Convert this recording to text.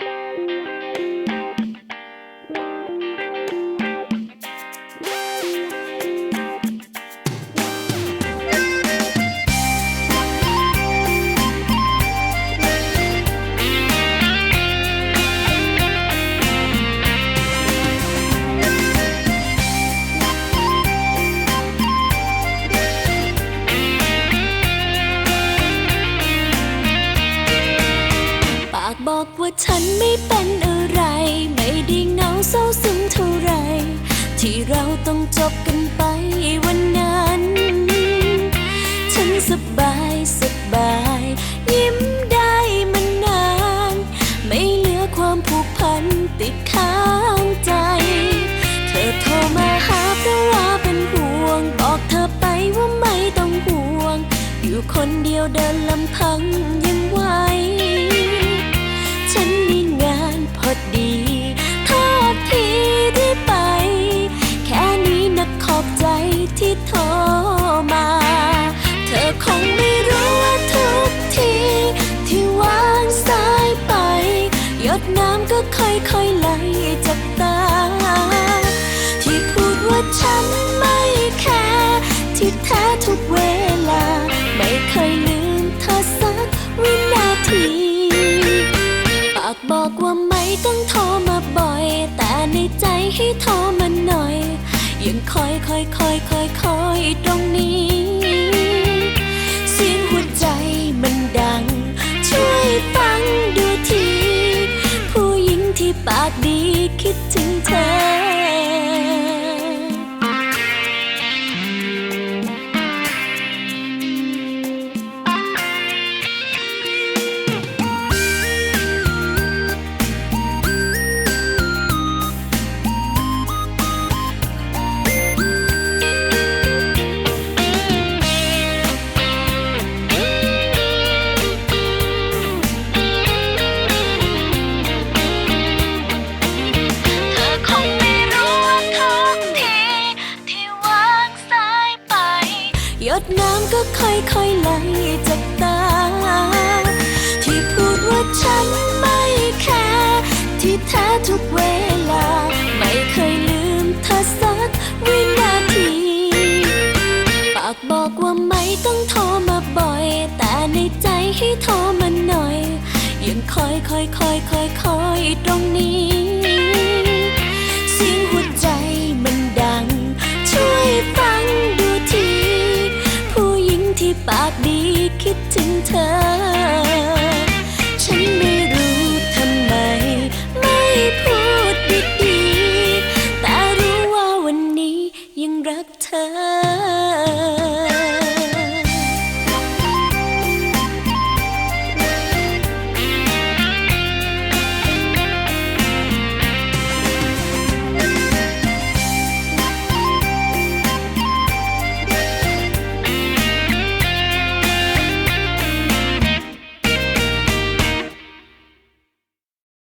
ป บอกว่าฉันไม่เป็นอะไร ไม่ได้เหงาเศร้าซึมเท่าไร ที่เราต้องจบกันไปวันนั้น ฉันสบายสบาย ยิ้มได้มันนาน ไม่เหลือความผูกพันติดค้างใจ เธอโทรมาหาเพราะว่าเป็นห่วง บอกเธอไปว่าไม่ต้องห่วง อยู่คนเดียวเดินลำพังยังไหว ฉันมีงานพอดีโทษทีที่ไป แค่นี้นักขอบใจที่โทรมา เธอคงไม่รู้ว่าทุกที ที่วางสายไป หยดน้ำก็ค่อยๆไหลจากตา ที่พูดว่าฉันไม่แคร์ที่แท้ บอกว่าไม่ต้องโทรมาบ่อย แต่ในใจให้โทรมาหน่อย ยังคอยคอยคอยคอยคอยตรงนี้ หยดน้ำก็ค่อยๆไหลจากตา ที่พูดว่าฉันไม่แคร์ที่แท้ทุกเวลา ไม่เคยลืมเธอสักวินาที ปากบอกว่าไม่ต้องโทรมาบ่อย แต่ในใจให้โทรมาหน่อย ยังคอยคอยคอยคอยคอยตรงนี้